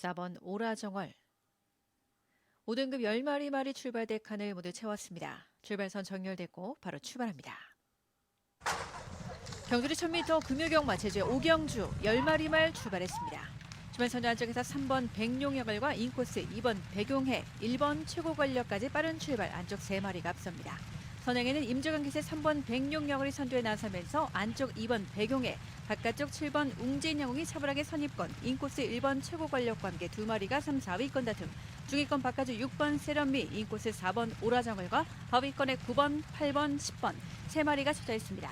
4번 오라정월 5등급 10마리 말이 출발대 칸을 모두 채웠습니다. 출발선 정렬됐고 바로 출발합니다. 경주리 1000m 금요경마 제주의 오경주 10마리 말 출발했습니다. 주말선두 안쪽에서 3번 백룡여걸과 인코스 2번 백용해 1번 최고관력까지 빠른 출발 안쪽 3마리가 앞섭니다. 선행에는 임조강 기세 3번 백룡여걸이 선두에 나서면서 안쪽 2번 백용해 바깥쪽 7번 웅진 영웅이 차분하게 선입권 인코스 1번 최고관력과 함께 두 마리가 3, 4위권 다툼 중위권 바깥쪽 6번 세련미 인코스 4번 오라정을과 하위권의 9번, 8번, 10번 세 마리가 쳐져 있습니다.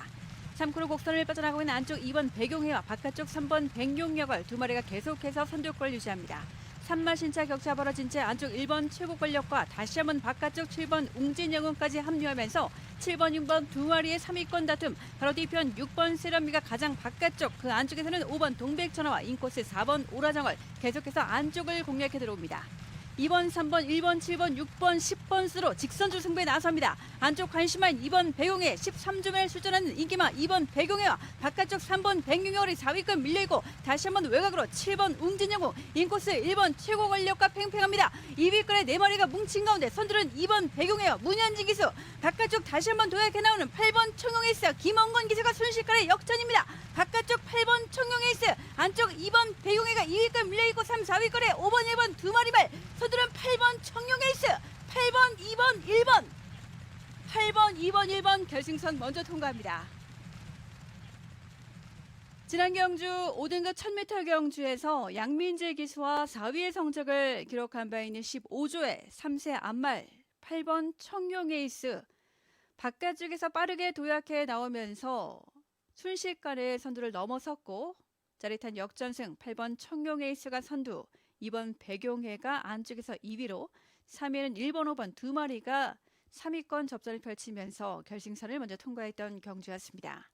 3코로 곡선을 빠져나가고 있는 안쪽 2번 백용해와 바깥쪽 3번 백룡역을 두 마리가 계속해서 선두권을 유지합니다. 산마신차 격차 벌어진 채 안쪽 1번 최고권력과 다시 한번 바깥쪽 7번 웅진영웅까지 합류하면서 7번, 6번 두 마리의 3위권 다툼 바로 뒤편 6번 세련미가 가장 바깥쪽 그 안쪽에서는 5번 동백천하와 인코스 4번 오라정을 계속해서 안쪽을 공략해 들어옵니다. 2번, 3번, 1번, 7번, 6번, 10번 수로 직선주 승부에 나섭니다. 안쪽 관심한 2번 배용해 13점에 출전하는 인기마 2번 배용해와 바깥쪽 3번 백용열이 4위권 밀려있고 다시 한번 외곽으로 7번 웅진영웅 인코스 1번 최고 권력과 팽팽합니다. 2위권의 4마리가 뭉친 가운데 선두는 2번 배용해와 문현진 기수 바깥쪽 다시 한번 도약해 나오는 8번 청룡에이스 김원건 기수가 순식간에 역전입니다. 바깥쪽 8번 청룡에이스 안쪽 2번 배용해가 2위권 밀려있고 3, 4위권에 5번, 1번 두 마리 발. 서두른 8번 청룡에이스 8번, 2번, 1번. 8번, 2번, 1번 결승선 먼저 통과합니다. 지난 경주 5등급 1000m 경주에서 양민재 기수와 4위의 성적을 기록한 바 있는 15조의 3세 안말 8번 청룡에이스. 바깥쪽에서 빠르게 도약해 나오면서 순식간에 선두를 넘어섰고 짜릿한 역전승 8번 청룡에이스가 선두 2번 백용해가 안쪽에서 2위로 3위는 1번, 5번 두 마리가 3위권 접전을 펼치면서 결승선을 먼저 통과했던 경주였습니다.